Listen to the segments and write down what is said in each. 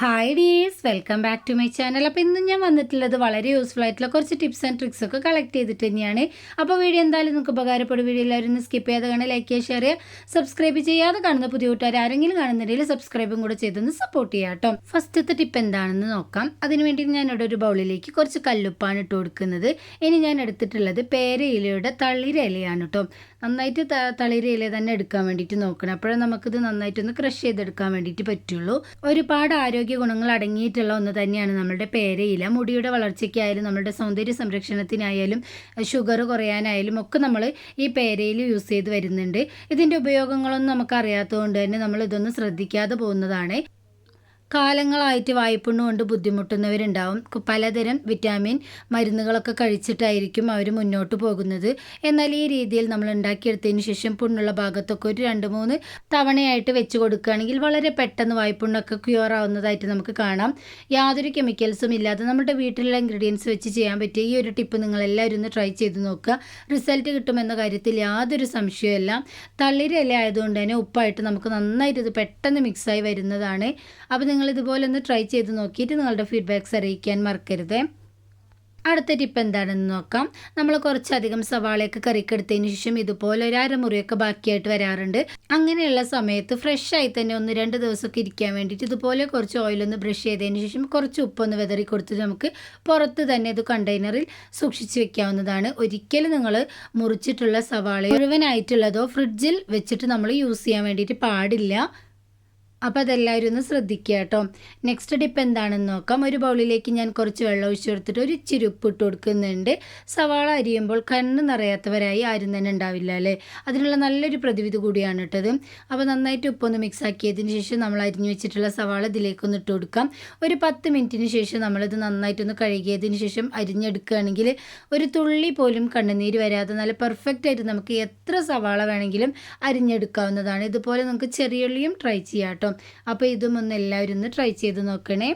Hi dears welcome back to my channel അപ്പോൾ ഇന്ന് ഞാൻ വന്നിട്ടുള്ളത് വളരെ യൂസ്ഫുൾ ആയിട്ടുള്ള കുറച്ച് ടിപ്സ് ആൻഡ് ട്രിക്സ് ഒക്കെ കളക്ട് ചെയ്തിട്ട് തന്നെയാണ്. അപ്പോൾ വീഡിയോ എന്തായാലും നിങ്ങൾക്ക് ഉപകാരപ്പെടും. വീഡിയോ എല്ലാവരും ഒന്ന് സ്കിപ്പ് ചെയ്യാതെ കാണാൻ ലൈക്ക് ചെയ്യുക ഷെയർ ചെയ്യുക സബ്സ്ക്രൈബ് ചെയ്യാതെ കാണുന്ന പുതിയ കൂട്ടുകാർ ആരെങ്കിലും കാണുന്നുണ്ടെങ്കിൽ സബ്സ്ക്രൈബും കൂടെ ചെയ്തൊന്ന് സപ്പോർട്ട് ചെയ്യാം കേട്ടോ. ഫസ്റ്റത്തെ ടിപ്പ് എന്താണെന്ന് നോക്കാം. അതിന് വേണ്ടി ഞാൻ ഇവിടെ ഒരു ബൗളിലേക്ക് കുറച്ച് കല്ലുപ്പാണ് ഇട്ട് കൊടുക്കുന്നത്. ഇനി ഞാൻ എടുത്തിട്ടുള്ളത് പേരയിലയുടെ തളിര ഇലയാണ് കേട്ടോ. നന്നായിട്ട് ത തളിര ഇല തന്നെ എടുക്കാൻ വേണ്ടിയിട്ട് നോക്കണം. അപ്പോഴേ നമുക്കിത് നന്നായിട്ടൊന്ന് ക്രഷ് ചെയ്തെടുക്കാൻ വേണ്ടിയിട്ട് പറ്റുള്ളൂ. ഒരുപാട് ആരോഗ്യ ഗുണങ്ങൾ അടങ്ങിയിട്ടുള്ള ഒന്ന് തന്നെയാണ് നമ്മുടെ പേരയില മുടിയുടെ വളർച്ചയ്ക്കായാലും നമ്മുടെ സൗന്ദര്യ സംരക്ഷണത്തിനായാലും ഷുഗർ കുറയാനായാലും ഒക്കെ നമ്മൾ ഈ പേരയിൽ യൂസ് ചെയ്ത് വരുന്നുണ്ട്. ഇതിന്റെ ഉപയോഗങ്ങളൊന്നും നമുക്ക് അറിയാത്തതുകൊണ്ട് തന്നെ നമ്മൾ ഇതൊന്നും ശ്രദ്ധിക്കാതെ പോകുന്നതാണ്. കാലങ്ങളായിട്ട് വായ്പുണ്ണ് കൊണ്ട് ബുദ്ധിമുട്ടുന്നവരുണ്ടാവും. പലതരം വിറ്റാമിൻ മരുന്നുകളൊക്കെ കഴിച്ചിട്ടായിരിക്കും അവർ മുന്നോട്ട് പോകുന്നത്. എന്നാൽ ഈ രീതിയിൽ നമ്മൾ ഉണ്ടാക്കിയെടുത്തതിന് ശേഷം പുണ്ണുള്ള ഭാഗത്തൊക്കെ ഒരു രണ്ട് മൂന്ന് തവണയായിട്ട് വെച്ച് കൊടുക്കുകയാണെങ്കിൽ വളരെ പെട്ടെന്ന് വായ്പുണ്ണൊക്കെ ക്യൂർ ആവുന്നതായിട്ട് നമുക്ക് കാണാം. യാതൊരു കെമിക്കൽസും ഇല്ലാതെ നമ്മുടെ വീട്ടിലുള്ള ഇൻഗ്രീഡിയൻസ് വെച്ച് ചെയ്യാൻ പറ്റിയ ഈ ഒരു ടിപ്പ് നിങ്ങൾ എല്ലാവരും ഒന്ന് ട്രൈ ചെയ്ത് നോക്കുക. റിസൾട്ട് കിട്ടുമെന്ന കാര്യത്തിൽ യാതൊരു സംശയമല്ല തളിരില ആയതുകൊണ്ട് തന്നെ ഉപ്പായിട്ട് നമുക്ക് നന്നായിട്ട് ഇത് പെട്ടെന്ന് മിക്സായി വരുന്നതാണ്. അപ്പോൾ നിങ്ങൾ ഇതുപോലെ ഒന്ന് ട്രൈ ചെയ്ത് നോക്കിയിട്ട് നിങ്ങളുടെ ഫീഡ്ബാക്ക്സ് അറിയിക്കാൻ മറക്കരുത്. അടുത്ത ടിപ്പ് എന്താണെന്ന് നോക്കാം. നമ്മൾ കുറച്ചധികം സവാളയൊക്കെ കറിക്കെടുത്തതിന് ശേഷം ഇതുപോലെ ഒരു അരമുറിയൊക്കെ ബാക്കിയായിട്ട് വരാറുണ്ട്. അങ്ങനെയുള്ള സമയത്ത് ഫ്രഷ് ആയി തന്നെ ഒന്ന് രണ്ട് ദിവസമൊക്കെ ഇരിക്കാൻ വേണ്ടിയിട്ട് ഇതുപോലെ കുറച്ച് ഓയിലൊന്ന് ബ്രഷ് ചെയ്തതിന് ശേഷം കുറച്ച് ഉപ്പൊന്ന് വിതറി കൊടുത്തിട്ട് നമുക്ക് പുറത്ത് തന്നെ ഇത് കണ്ടെയ്നറിൽ സൂക്ഷിച്ച് വെക്കാവുന്നതാണ്. ഒരിക്കലും നിങ്ങൾ മുറിച്ചിട്ടുള്ള സവാള മുഴുവനായിട്ടുള്ളതോ ഫ്രിഡ്ജിൽ വെച്ചിട്ട് നമ്മൾ യൂസ് ചെയ്യാൻ വേണ്ടിയിട്ട് പാടില്ല. അപ്പോൾ അതെല്ലാവരും ഒന്ന് ശ്രദ്ധിക്കുക കേട്ടോ. നെക്സ്റ്റ് ഡിപ്പ് എന്താണെന്ന് നോക്കാം. ഒരു ബൗളിലേക്ക് ഞാൻ കുറച്ച് വെള്ളം ഒഴിച്ചു കൊടുത്തിട്ട് ഒരു ഇച്ചിരി ഉപ്പ് ഇട്ട് കൊടുക്കുന്നുണ്ട്. സവാള അരിയുമ്പോൾ കണ്ണ് നിറയാത്തവരായി ആരും തന്നെ ഉണ്ടാവില്ല അല്ലേ? അതിനുള്ള നല്ലൊരു പ്രതിവിധി കൂടിയാണ് ഇട്ടത് അപ്പോൾ നന്നായിട്ട് ഉപ്പൊന്ന് മിക്സ് ആക്കിയതിന് ശേഷം നമ്മൾ അരിഞ്ഞു വെച്ചിട്ടുള്ള സവാള ഇതിലേക്കൊന്ന് ഇട്ട് കൊടുക്കാം. ഒരു പത്ത് മിനിറ്റിന് ശേഷം നമ്മളിത് നന്നായിട്ടൊന്ന് കഴുകിയതിന് ശേഷം അരിഞ്ഞെടുക്കുകയാണെങ്കിൽ ഒരു തുള്ളി പോലും കണ്ണുനീര് വരാതെ നല്ല പെർഫെക്റ്റ് ആയിട്ട് നമുക്ക് എത്ര സവാള വേണമെങ്കിലും അരിഞ്ഞെടുക്കാവുന്നതാണ്. ഇതുപോലെ നമുക്ക് ചെറിയുള്ളിയും ട്രൈ ചെയ്യാം കേട്ടോ. അപ്പോൾ ഇതും ഒന്ന് എല്ലാവരും ഒന്ന് ട്രൈ ചെയ്ത് നോക്കണേ.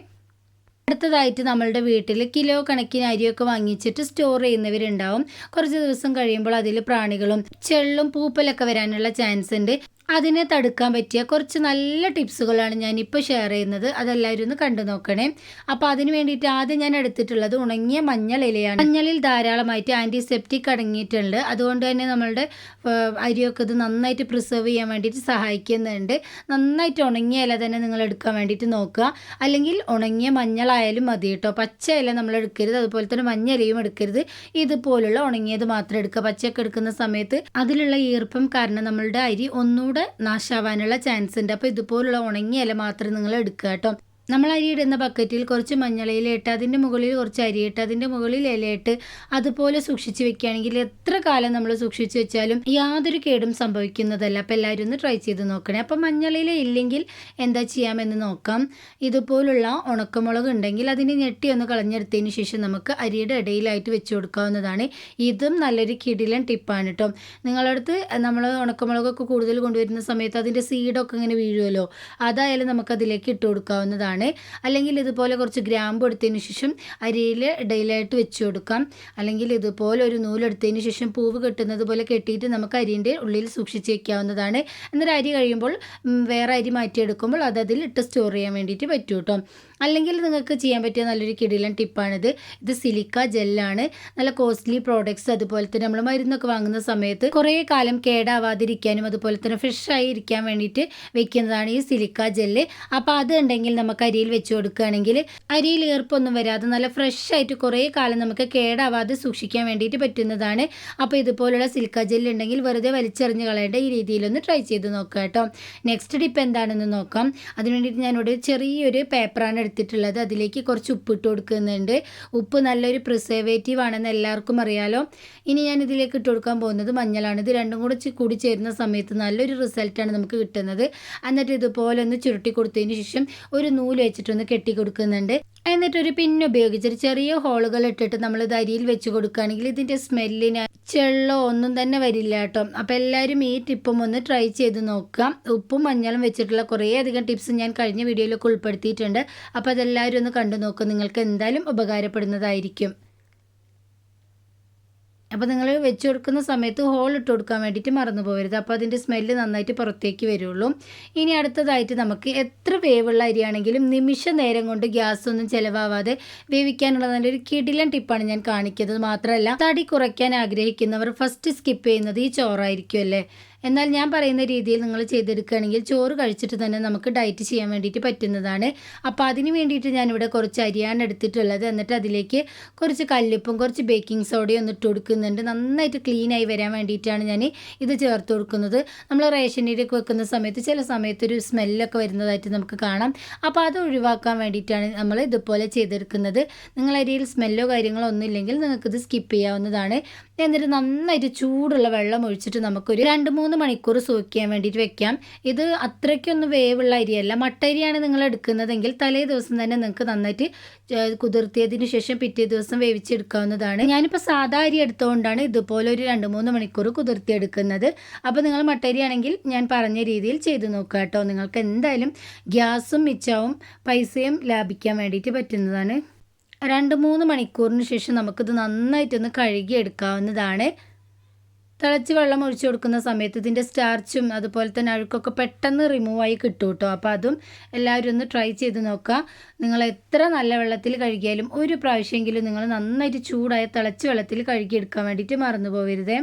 അടുത്തതായിട്ട് നമ്മളുടെ വീട്ടിൽ കിലോ കണക്കിന് അരിയൊക്കെ വാങ്ങിച്ചിട്ട് സ്റ്റോർ ചെയ്യുന്നവരുണ്ടാവും. കുറച്ച് ദിവസം കഴിയുമ്പോൾ അതിൽ പ്രാണികളും ചെള്ളും പൂപ്പലൊക്കെ വരാനുള്ള ചാൻസ് ഉണ്ട്. അതിനെ തടുക്കാൻ പറ്റിയ കുറച്ച് നല്ല ടിപ്സുകളാണ് ഞാൻ ഇപ്പോൾ ഷെയർ ചെയ്യുന്നത്. അതെല്ലാവരും ഒന്ന് കണ്ടു നോക്കണേ. അപ്പോൾ അതിന് വേണ്ടിയിട്ട് ആദ്യം ഞാൻ എടുത്തിട്ടുള്ളത് ഉണങ്ങിയ മഞ്ഞൾ ഇലയാണ്. മഞ്ഞളിൽ ധാരാളമായിട്ട് ആന്റിസെപ്റ്റിക് അടങ്ങിയിട്ടുണ്ട്. അതുകൊണ്ട് തന്നെ നമ്മളുടെ അരിയൊക്കെ ഇത് നന്നായിട്ട് പ്രിസർവ് ചെയ്യാൻ വേണ്ടിയിട്ട് സഹായിക്കുന്നുണ്ട്. നന്നായിട്ട് ഉണങ്ങിയ ഇല തന്നെ നിങ്ങൾ എടുക്കാൻ വേണ്ടിയിട്ട് നോക്കുക. അല്ലെങ്കിൽ ഉണങ്ങിയ മഞ്ഞളായാലും മതി കേട്ടോ. പച്ച ഇല നമ്മൾ എടുക്കരുത്. അതുപോലെ തന്നെ മഞ്ഞ ഇലയും എടുക്കരുത്. ഇതുപോലുള്ള ഉണങ്ങിയത് മാത്രം എടുക്കുക. പച്ചയൊക്കെ എടുക്കുന്ന സമയത്ത് അതിലുള്ള ഈർപ്പം കാരണം നമ്മളുടെ അരി ഒന്നുകൂടെ നാശാവാനുള്ള ചാൻസ് ഉണ്ട്. അപ്പോൾ ഇതുപോലുള്ള ഉണങ്ങിയ ഇല മാത്രം നിങ്ങൾ എടുക്കുക കേട്ടോ. നമ്മൾ അരി ഇടുന്ന ബക്കറ്റിൽ കുറച്ച് മഞ്ഞളയിലിട്ട് അതിന്റെ മുകളിൽ കുറച്ച് അരിയിട്ട് അതിന്റെ മുകളിൽ ഇലയിട്ട് അതുപോലെ സൂക്ഷിച്ച് വെക്കുകയാണെങ്കിൽ എത്ര കാലം നമ്മൾ സൂക്ഷിച്ച് വെച്ചാലും യാതൊരു കേടും സംഭവിക്കുന്നതല്ല. അപ്പോൾ എല്ലാവരും ഒന്ന് ട്രൈ ചെയ്ത് നോക്കണേ. അപ്പോൾ മഞ്ഞളില ഇല്ലെങ്കിൽ എന്താ ചെയ്യാമെന്ന് നോക്കാം. ഇതുപോലുള്ള ഉണക്കമുളക് ഉണ്ടെങ്കിൽ അതിനെ ഞെട്ടി ഒന്ന് കളഞ്ഞെടുത്തതിന് ശേഷം നമുക്ക് അരിയുടെ ഇടയിലായിട്ട് വെച്ച് കൊടുക്കാവുന്നതാണ്. ഇതും നല്ലൊരു കിടിലൻ ടിപ്പാണ് കേട്ടോ. നിങ്ങളടുത്ത് നമ്മൾ ഉണക്കമുളകൊക്കെ കൂടുതൽ കൊണ്ടുവരുന്ന സമയത്ത് അതിന്റെ സീഡൊക്കെ ഇങ്ങനെ വീഴുമല്ലോ അതായാലും നമുക്കതിലേക്ക് ഇട്ട് കൊടുക്കാവുന്നതാണ്. അല്ലെങ്കിൽ ഇതുപോലെ കുറച്ച് ഗ്രാമ്പ് എടുത്തതിന് ശേഷം അരിയിൽ ഇടയിലായിട്ട് വെച്ച് കൊടുക്കാം. അല്ലെങ്കിൽ ഇതുപോലെ ഒരു നൂലെടുത്തതിന് ശേഷം പൂവ് കെട്ടുന്നത് പോലെ കെട്ടിയിട്ട് നമുക്ക് അരിന്റെ ഉള്ളിൽ സൂക്ഷിച്ച് വെക്കാവുന്നതാണ്. എന്നിട്ട് അരി കഴിയുമ്പോൾ വേറെ അരി മാറ്റിയെടുക്കുമ്പോൾ അത് അതിൽ ഇട്ട് സ്റ്റോർ ചെയ്യാൻ വേണ്ടിയിട്ട് പറ്റും കേട്ടോ. അല്ലെങ്കിൽ നിങ്ങൾക്ക് ചെയ്യാൻ പറ്റിയ നല്ലൊരു കിടിലൻ ടിപ്പാണിത്. ഇത് സിലിക്ക ജെല്ലാണ്. നല്ല കോസ്റ്റ്ലി പ്രോഡക്ട്സ് അതുപോലെ തന്നെ നമ്മൾ മരുന്നൊക്കെ വാങ്ങുന്ന സമയത്ത് കുറേ കാലം കേടാവാതിരിക്കാനും അതുപോലെ തന്നെ ഫ്രഷ് ആയി ഇരിക്കാൻ വേണ്ടിയിട്ട് വെക്കുന്നതാണ് ഈ സിലിക്ക ജെല്ല്. അപ്പോൾ അത് ഉണ്ടെങ്കിൽ നമുക്ക് അരിയിൽ വെച്ച് കൊടുക്കുകയാണെങ്കിൽ അരിയിൽ ഈർപ്പൊന്നും വരാതെ നല്ല ഫ്രഷ് ആയിട്ട് കുറേ കാലം നമുക്ക് കേടാവാതെ സൂക്ഷിക്കാൻ വേണ്ടിയിട്ട് പറ്റുന്നതാണ്. അപ്പോൾ ഇതുപോലുള്ള സിൽക്ക ജെല്ല് ഉണ്ടെങ്കിൽ വെറുതെ വലിച്ചെറിഞ്ഞ് കളയേണ്ട ഈ രീതിയിലൊന്ന് ട്രൈ ചെയ്ത് നോക്കുക കേട്ടോ. നെക്സ്റ്റ് ഡിപ്പ് എന്താണെന്ന് നോക്കാം. അതിന് വേണ്ടിയിട്ട് ഞാനിവിടെ ചെറിയൊരു പേപ്പറാണ് എടുത്തിട്ടുള്ളത്. അതിലേക്ക് കുറച്ച് ഉപ്പ് ഇട്ട് കൊടുക്കുന്നുണ്ട്. ഉപ്പ് നല്ലൊരു പ്രിസർവേറ്റീവ് ആണെന്ന് എല്ലാവർക്കും അറിയാലോ. ഇനി ഞാൻ ഇതിലേക്ക് ഇട്ട് കൊടുക്കാൻ പോകുന്നത് മഞ്ഞളാണ്. ഇത് രണ്ടും കൂടെ കൂടി ചേരുന്ന സമയത്ത് നല്ലൊരു റിസൾട്ടാണ് നമുക്ക് കിട്ടുന്നത്. എന്നിട്ട് ഇതുപോലെ ഒന്ന് ചുരുട്ടി കൊടുത്തതിന് ശേഷം ഒരു നൂൽ വെച്ചിട്ടൊന്ന് കെട്ടി കൊടുക്കുന്നുണ്ട് എന്നിട്ട് ഒരു പിന്ന് ഉപയോഗിച്ചിട്ട് ചെറിയ ഹോളുകൾ ഇട്ടിട്ട് നമ്മൾ ഇത് അരിയിൽ വെച്ച് കൊടുക്കുകയാണെങ്കിൽ ഇതിന്റെ സ്മെല്ലിന് ചെള്ളോ ഒന്നും തന്നെ വരില്ല കേട്ടോ. അപ്പോൾ എല്ലാവരും ഈ ടിപ്പും ഒന്ന് ട്രൈ ചെയ്ത് നോക്കാം ഉപ്പും മഞ്ഞളും വെച്ചിട്ടുള്ള കുറേ അധികം ടിപ്സ് ഞാൻ കഴിഞ്ഞ വീഡിയോയിലൊക്കെ ഉൾപ്പെടുത്തിയിട്ടുണ്ട്. അപ്പോൾ അതെല്ലാവരും ഒന്ന് കണ്ടു നോക്കും നിങ്ങൾക്ക് എന്തായാലും ഉപകാരപ്പെടുന്നതായിരിക്കും. അപ്പോൾ നിങ്ങൾ വെച്ച് കൊടുക്കുന്ന സമയത്ത് ഹോൾ ഇട്ട് കൊടുക്കാൻ വേണ്ടിയിട്ട് മറന്നു പോകരുത്. അപ്പോൾ അതിന്റെ സ്മെല്ല് നന്നായിട്ട് പുറത്തേക്ക് വരുള്ളൂ. ഇനി അടുത്തതായിട്ട് നമുക്ക് എത്ര വേവുള്ള അരിയാണെങ്കിലും നിമിഷ നേരം കൊണ്ട് ഗ്യാസ് ഒന്നും ചിലവാവാതെ വേവിക്കാനുള്ള നല്ലൊരു കിടിലൻ ടിപ്പാണ് ഞാൻ കാണിക്കുന്നത്. മാത്രമല്ല തടി കുറയ്ക്കാൻ ആഗ്രഹിക്കുന്നവർ ഫസ്റ്റ് സ്കിപ്പ് ചെയ്യുന്നത് ഈ ചോറായിരിക്കും അല്ലേ? എന്നാൽ ഞാൻ പറയുന്ന രീതിയിൽ നിങ്ങൾ ചെയ്തെടുക്കുകയാണെങ്കിൽ ചോറ് കഴിച്ചിട്ട് തന്നെ നമുക്ക് ഡയറ്റ് ചെയ്യാൻ വേണ്ടിയിട്ട് പറ്റുന്നതാണ്. അപ്പോൾ അതിന് വേണ്ടിയിട്ട് ഞാനിവിടെ കുറച്ച് അരിയാണ് എടുത്തിട്ടുള്ളത്. എന്നിട്ട് അതിലേക്ക് കുറച്ച് കല്ലുപ്പും കുറച്ച് ബേക്കിംഗ് സോഡയും ഒന്ന് ഇട്ട് കൊടുക്കുന്നുണ്ട്. നന്നായിട്ട് ക്ലീനായി വരാൻ വേണ്ടിയിട്ടാണ് ഞാൻ ഇത് ചേർത്ത് കൊടുക്കുന്നത്. നമ്മൾ റേഷൻ അരിയൊക്കെ വെക്കുന്ന സമയത്ത് ചില സമയത്ത് ഒരു സ്മെല്ലൊക്കെ വരുന്നതായിട്ട് നമുക്ക് കാണാം. അപ്പോൾ അത് ഒഴിവാക്കാൻ വേണ്ടിയിട്ടാണ് നമ്മൾ ഇതുപോലെ ചെയ്തെടുക്കുന്നത്. നിങ്ങൾ അരിയിൽ സ്മെല്ലോ കാര്യങ്ങളോ ഒന്നും ഇല്ലെങ്കിൽ നിങ്ങൾക്കിത് സ്കിപ്പ് ചെയ്യാവുന്നതാണ്. എന്നിട്ട് നന്നായിട്ട് ചൂടുള്ള വെള്ളം ഒഴിച്ചിട്ട് നമുക്കൊരു രണ്ട് മൂന്ന് മണിക്കൂർ സൂക്ഷിക്കാൻ വേണ്ടിയിട്ട് വെക്കാം. ഇത് അത്രയ്ക്കൊന്നും വേവുള്ള അരിയല്ല. മട്ട അരിയാണ് നിങ്ങൾ എടുക്കുന്നതെങ്കിൽ തലേ ദിവസം തന്നെ നിങ്ങൾക്ക് നന്നായിട്ട് കുതിർത്തിയതിന് ശേഷം പിറ്റേ ദിവസം വേവിച്ചെടുക്കാവുന്നതാണ്. ഞാനിപ്പോൾ സാധാ അരി എടുത്തുകൊണ്ടാണ് ഇതുപോലെ ഒരു രണ്ട് മൂന്ന് മണിക്കൂർ കുതിർത്തിയെടുക്കുന്നത്. അപ്പോൾ നിങ്ങൾ മട്ടരി ആണെങ്കിൽ ഞാൻ പറഞ്ഞ രീതിയിൽ ചെയ്തു നോക്കുക കേട്ടോ. നിങ്ങൾക്ക് എന്തായാലും ഗ്യാസും മിച്ചവും പൈസയും ലാഭിക്കാൻ വേണ്ടിയിട്ട് പറ്റുന്നതാണ്. രണ്ട് മൂന്ന് മണിക്കൂറിന് ശേഷം നമുക്കിത് നന്നായിട്ടൊന്ന് കഴുകി എടുക്കാവുന്നതാണ് തിളച്ച് വെള്ളം ഒഴിച്ചു കൊടുക്കുന്ന സമയത്ത് ഇതിന്റെ സ്റ്റാർച്ചും അതുപോലെ തന്നെ അഴുക്കൊക്കെ പെട്ടെന്ന് റിമൂവ് ആയി കിട്ടും കേട്ടോ. അപ്പോൾ അതും എല്ലാവരും ഒന്ന് ട്രൈ ചെയ്ത് നോക്കുക. നിങ്ങൾ എത്ര നല്ല വെള്ളത്തിൽ കഴുകിയാലും ഒരു പ്രാവശ്യമെങ്കിലും നിങ്ങൾ നന്നായിട്ട് ചൂടായ തിളച്ച് വെള്ളത്തിൽ കഴുകിയെടുക്കാൻ വേണ്ടിയിട്ട് മറന്നു പോകരുതേ.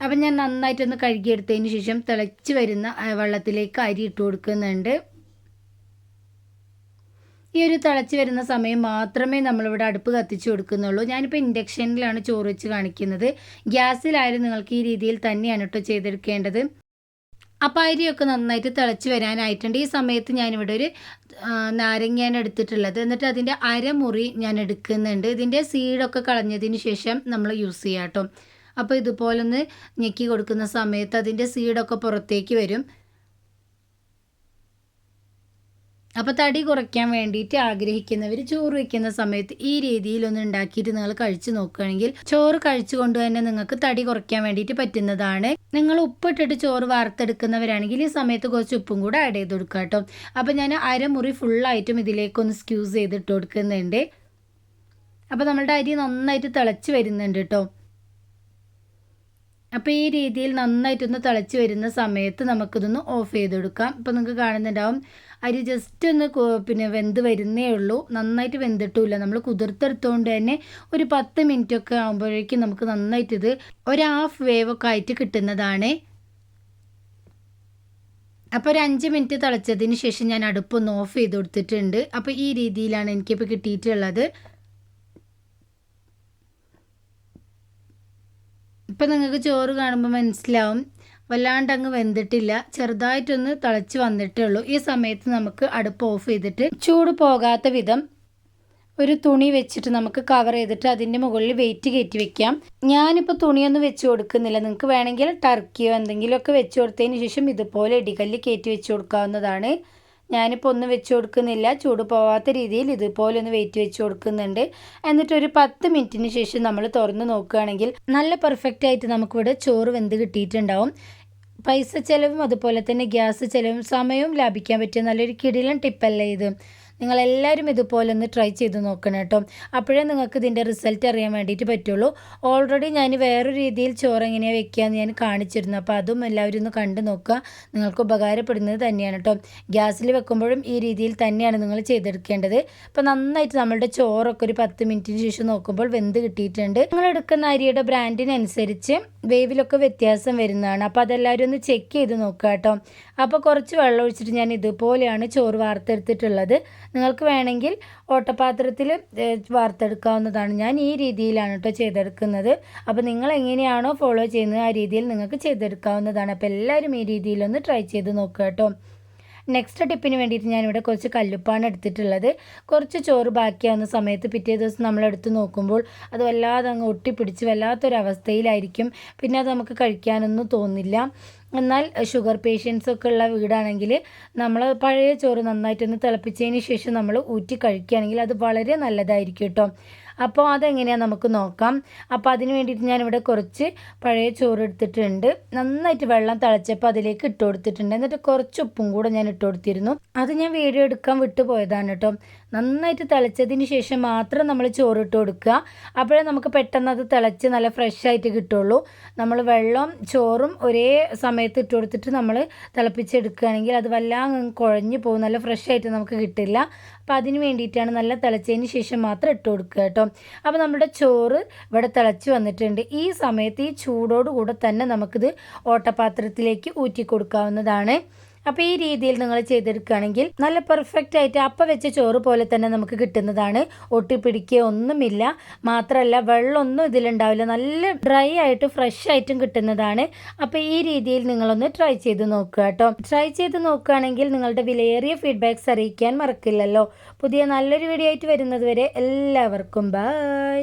അപ്പം ഞാൻ നന്നായിട്ടൊന്ന് കഴുകിയെടുത്തതിന് ശേഷം തിളച്ച് വരുന്ന വെള്ളത്തിലേക്ക് അരി ഇട്ട് കൊടുക്കുന്നുണ്ട്. ഈ ഒരു തിളച്ച് വരുന്ന സമയം മാത്രമേ നമ്മളിവിടെ അടുപ്പ് കത്തിച്ച് കൊടുക്കുന്നുള്ളൂ. ഞാനിപ്പോൾ ഇൻഡക്ഷനിലാണ് ചോറ് വെച്ച് കാണിക്കുന്നത്. ഗ്യാസിലായാലും നിങ്ങൾക്ക് ഈ രീതിയിൽ തന്നെയാണ് കേട്ടോ ചെയ്തെടുക്കേണ്ടത്. അപ്പം അരിയൊക്കെ നന്നായിട്ട് തിളച്ച് വരാനായിട്ടുണ്ട്. ഈ സമയത്ത് ഞാനിവിടെ ഒരു നാരങ്ങയാണ് എടുത്തിട്ടുള്ളത്. എന്നിട്ട് അതിന്റെ അരമുറി ഞാൻ എടുക്കുന്നുണ്ട്. ഇതിന്റെ സീഡൊക്കെ കളഞ്ഞതിന് ശേഷം നമ്മൾ യൂസ് ചെയ്യാം കേട്ടോ അപ്പോൾ ഇതുപോലൊന്ന് ഞെക്കി കൊടുക്കുന്ന സമയത്ത് അതിന്റെ സീഡൊക്കെ പുറത്തേക്ക് വരും. അപ്പോൾ തടി കുറയ്ക്കാൻ വേണ്ടിയിട്ട് ആഗ്രഹിക്കുന്നവർ ചോറ് വയ്ക്കുന്ന സമയത്ത് ഈ രീതിയിലൊന്ന് ഉണ്ടാക്കിയിട്ട് നിങ്ങൾ കഴിച്ചു നോക്കുകയാണെങ്കിൽ ചോറ് കഴിച്ചുകൊണ്ട് തന്നെ നിങ്ങൾക്ക് തടി കുറയ്ക്കാൻ വേണ്ടിയിട്ട് പറ്റുന്നതാണ്. നിങ്ങൾ ഉപ്പിട്ടിട്ട് ചോറ് വാർത്തെടുക്കുന്നവരാണെങ്കിൽ ഈ സമയത്ത് കുറച്ച് ഉപ്പും കൂടെ ആഡ് ചെയ്ത് കൊടുക്കുക കേട്ടോ. അപ്പോൾ ഞാൻ അരമുറി ഫുള്ളായിട്ടും ഇതിലേക്കൊന്ന് സ്ക്യൂസ് ചെയ്തിട്ട് കൊടുക്കുന്നുണ്ട്. അപ്പോൾ നമ്മളുടെ അരി നന്നായിട്ട് തിളച്ച് വരുന്നുണ്ട് കേട്ടോ. അപ്പോൾ ഈ രീതിയിൽ നന്നായിട്ടൊന്ന് തിളച്ച് വരുന്ന സമയത്ത് നമുക്കിതൊന്ന് ഓഫ് ചെയ്തെടുക്കാം. ഇപ്പോൾ നിങ്ങൾക്ക് കാണുന്നുണ്ടാവും അരി ജസ്റ്റ് ഒന്ന് പിന്നെ വെന്ത് വരുന്നേ ഉള്ളൂ. നന്നായിട്ട് വെന്തിട്ടില്ല നമ്മൾ കുതിർത്തെടുത്തുകൊണ്ട് തന്നെ ഒരു പത്ത് മിനിറ്റ് ഒക്കെ ആകുമ്പോഴേക്കും നമുക്ക് നന്നായിട്ട് ഇത് ഒരു ഹാഫ് വേവ് ഒക്കെ ആയിട്ട് കിട്ടുന്നതാണ്. അപ്പോൾ ഒരു അഞ്ച് മിനിറ്റ് തിളച്ചതിന് ശേഷം ഞാൻ അടുപ്പൊന്ന് ഓഫ് ചെയ്ത് കൊടുത്തിട്ടുണ്ട്. അപ്പോൾ ഈ രീതിയിലാണ് എനിക്കിപ്പോൾ കിട്ടിയിട്ടുള്ളത്. ഇപ്പം നിങ്ങൾക്ക് ചോറ് കാണുമ്പോൾ മനസ്സിലാവും. വല്ലാണ്ട് അങ്ങ് വെന്തിട്ടില്ല. ചെറുതായിട്ടൊന്ന് തിളച്ച് വന്നിട്ടേ ഉള്ളൂ. ഈ സമയത്ത് നമുക്ക് അടുപ്പ് ഓഫ് ചെയ്തിട്ട് ചൂട് പോകാത്ത വിധം ഒരു തുണി വെച്ചിട്ട് നമുക്ക് കവർ ചെയ്തിട്ട് അതിന്റെ മുകളിൽ വെയിറ്റ് കയറ്റി വെക്കാം. ഞാനിപ്പോൾ തുണിയൊന്നും വെച്ച് കൊടുക്കുന്നില്ല. നിങ്ങൾക്ക് വേണമെങ്കിൽ ടർക്കിയോ എന്തെങ്കിലുമൊക്കെ വെച്ച് കൊടുത്തതിന് ശേഷം ഇതുപോലെ ഇടികല്ല് കയറ്റി വെച്ച് കൊടുക്കാവുന്നതാണ്. ഞാനിപ്പോൾ ഒന്നും വെച്ച് കൊടുക്കുന്നില്ല. ചൂട് പോവാത്ത രീതിയിൽ ഇതുപോലെ ഒന്ന് വെയിറ്റ് വെച്ച് കൊടുക്കുന്നുണ്ട്. എന്നിട്ട് ഒരു പത്ത് മിനിറ്റിന് ശേഷം നമ്മൾ തുറന്ന് നോക്കുകയാണെങ്കിൽ നല്ല പെർഫെക്റ്റ് ആയിട്ട് നമുക്കിവിടെ ചോറ് വെന്ത് കിട്ടിയിട്ടുണ്ടാവും. പൈസ ചിലവും അതുപോലെ തന്നെ ഗ്യാസ് ചിലവും സമയവും ലാഭിക്കാൻ പറ്റിയ നല്ലൊരു കിടിലൻ ടിപ്പല്ലേ ഇത്. നിങ്ങളെല്ലാവരും ഇതുപോലെ ഒന്ന് ട്രൈ ചെയ്ത് നോക്കണം കേട്ടോ. അപ്പോഴേ നിങ്ങൾക്ക് ഇതിന്റെ റിസൾട്ട് അറിയാൻ വേണ്ടിയിട്ട് പറ്റുള്ളൂ. ഓൾറെഡി ഞാൻ വേറൊരു രീതിയിൽ ചോറ് എങ്ങനെയാണ് വെക്കുകയെന്ന് ഞാൻ കാണിച്ചിരുന്നു. അപ്പോൾ അതും എല്ലാവരും ഒന്ന് കണ്ടു നോക്കുക. നിങ്ങൾക്ക് ഉപകാരപ്പെടുന്നത് തന്നെയാണ് കേട്ടോ. ഗ്യാസിൽ വെക്കുമ്പോഴും ഈ രീതിയിൽ തന്നെയാണ് നിങ്ങൾ ചെയ്തെടുക്കേണ്ടത്. അപ്പോൾ നന്നായിട്ട് നമ്മളുടെ ചോറൊക്കെ ഒരു പത്ത് മിനിറ്റിന് ശേഷം നോക്കുമ്പോൾ വെന്ത് കിട്ടിയിട്ടുണ്ട്. നിങ്ങൾ എടുക്കുന്ന അരിയുടെ ബ്രാൻഡിനനുസരിച്ച് വേവിലൊക്കെ വ്യത്യാസം വരുന്നതാണ്. അപ്പോൾ അതെല്ലാവരും ഒന്ന് ചെക്ക് ചെയ്ത് നോക്കുക കേട്ടോ. അപ്പോൾ കുറച്ച് വെള്ളം ഒഴിച്ചിട്ട് ഞാൻ ഇതുപോലെയാണ് ചോറ് വാർത്തെടുത്തിട്ടുള്ളത്. നിങ്ങൾക്ക് വേണമെങ്കിൽ ഓട്ടപാത്രത്തിൽ വാർത്തെടുക്കാവുന്നതാണ്. ഞാൻ ഈ രീതിയിലാണ് കേട്ടോ ചെയ്തെടുക്കുന്നത്. അപ്പോൾ നിങ്ങൾ എങ്ങനെയാണോ ഫോളോ ചെയ്യുന്നത് ആ രീതിയിൽ നിങ്ങൾക്ക് ചെയ്തെടുക്കാവുന്നതാണ്. അപ്പോൾ എല്ലാവരും ഈ രീതിയിലൊന്ന് ട്രൈ ചെയ്ത് നോക്കുക കേട്ടോ. നെക്സ്റ്റ് ടിപ്പിന് വേണ്ടിയിട്ട് ഞാനിവിടെ കുറച്ച് കല്ലുപ്പാണ് എടുത്തിട്ടുള്ളത്. കുറച്ച് ചോറ് ബാക്കിയാവുന്ന സമയത്ത് പിറ്റേ ദിവസം നമ്മൾ എടുത്ത് നോക്കുമ്പോൾ അത് വല്ലാതെ അങ്ങ് ഒട്ടിപ്പിടിച്ച് വല്ലാത്തൊരവസ്ഥയിലായിരിക്കും. പിന്നെ അത് നമുക്ക് കഴിക്കാനൊന്നും തോന്നില്ല. എന്നാൽ ഷുഗർ പേഷ്യൻസ് ഒക്കെ ഉള്ള വീടാണെങ്കിൽ നമ്മൾ പഴയ ചോറ് നന്നായിട്ടൊന്ന് തിളപ്പിച്ചതിന് ശേഷം നമ്മൾ ഊറ്റി കഴിക്കുകയാണെങ്കിൽ അത് വളരെ നല്ലതായിരിക്കും കേട്ടോ. അപ്പോൾ അതെങ്ങനെയാണ് നമുക്ക് നോക്കാം. അപ്പോൾ അതിന് വേണ്ടിയിട്ട് ഞാനിവിടെ കുറച്ച് പഴയ ചോറ് എടുത്തിട്ടുണ്ട്. നന്നായിട്ട് വെള്ളം തിളച്ചപ്പോൾ അതിലേക്ക് ഇട്ട് കൊടുത്തിട്ടുണ്ട്. എന്നിട്ട് കുറച്ച് ഉപ്പും കൂടെ ഞാൻ ഇട്ട് കൊടുത്തിരുന്നു. അത് ഞാൻ വീഡിയോ എടുക്കാൻ വിട്ടുപോയതാണ് കേട്ടോ. നന്നായിട്ട് തിളച്ചതിന് ശേഷം മാത്രം നമ്മൾ ചോറിട്ട് കൊടുക്കുക. അപ്പോഴേ നമുക്ക് പെട്ടെന്ന് അത് തിളച്ച് നല്ല ഫ്രഷ് ആയിട്ട് കിട്ടുള്ളൂ. നമ്മൾ വെള്ളം ചോറും ഒരേ സമയത്ത് ഇട്ട് കൊടുത്തിട്ട് നമ്മൾ തിളപ്പിച്ചെടുക്കുകയാണെങ്കിൽ അത് വല്ലാതെ കുഴഞ്ഞു പോകും. നല്ല ഫ്രഷ് ആയിട്ട് നമുക്ക് കിട്ടില്ല. അപ്പോൾ അതിന് വേണ്ടിയിട്ടാണ് നല്ല തിളച്ചതിന് ശേഷം മാത്രം ഇട്ട് കൊടുക്കുക കേട്ടോ. അപ്പോൾ നമ്മുടെ ചോറ് ഇവിടെ തിളച്ച് വന്നിട്ടുണ്ട്. ഈ സമയത്ത് ഈ ചൂടോടുകൂടെ തന്നെ നമുക്കിത് ഓട്ടപാത്രത്തിലേക്ക് ഊറ്റി കൊടുക്കാവുന്നതാണ്. അപ്പോൾ ഈ രീതിയിൽ നിങ്ങൾ ചെയ്തെടുക്കുകയാണെങ്കിൽ നല്ല പെർഫെക്റ്റ് ആയിട്ട് അപ്പ വെച്ച ചോറ് പോലെ തന്നെ നമുക്ക് കിട്ടുന്നതാണ്. ഒട്ടിപ്പിടിക്കുക ഒന്നുമില്ല. മാത്രമല്ല വെള്ളമൊന്നും ഇതിലുണ്ടാവില്ല. നല്ല ഡ്രൈ ആയിട്ട് ഫ്രഷ് ആയിട്ടും കിട്ടുന്നതാണ്. അപ്പോൾ ഈ രീതിയിൽ നിങ്ങളൊന്ന് ട്രൈ ചെയ്ത് നോക്കുക കേട്ടോ. ട്രൈ ചെയ്ത് നോക്കുകയാണെങ്കിൽ നിങ്ങളുടെ വിലയേറിയ ഫീഡ്ബാക്ക്സ് അറിയിക്കാൻ മറക്കില്ലല്ലോ. പുതിയ നല്ലൊരു വീഡിയോ ആയിട്ട് വരുന്നത് വരെ എല്ലാവർക്കും ബൈ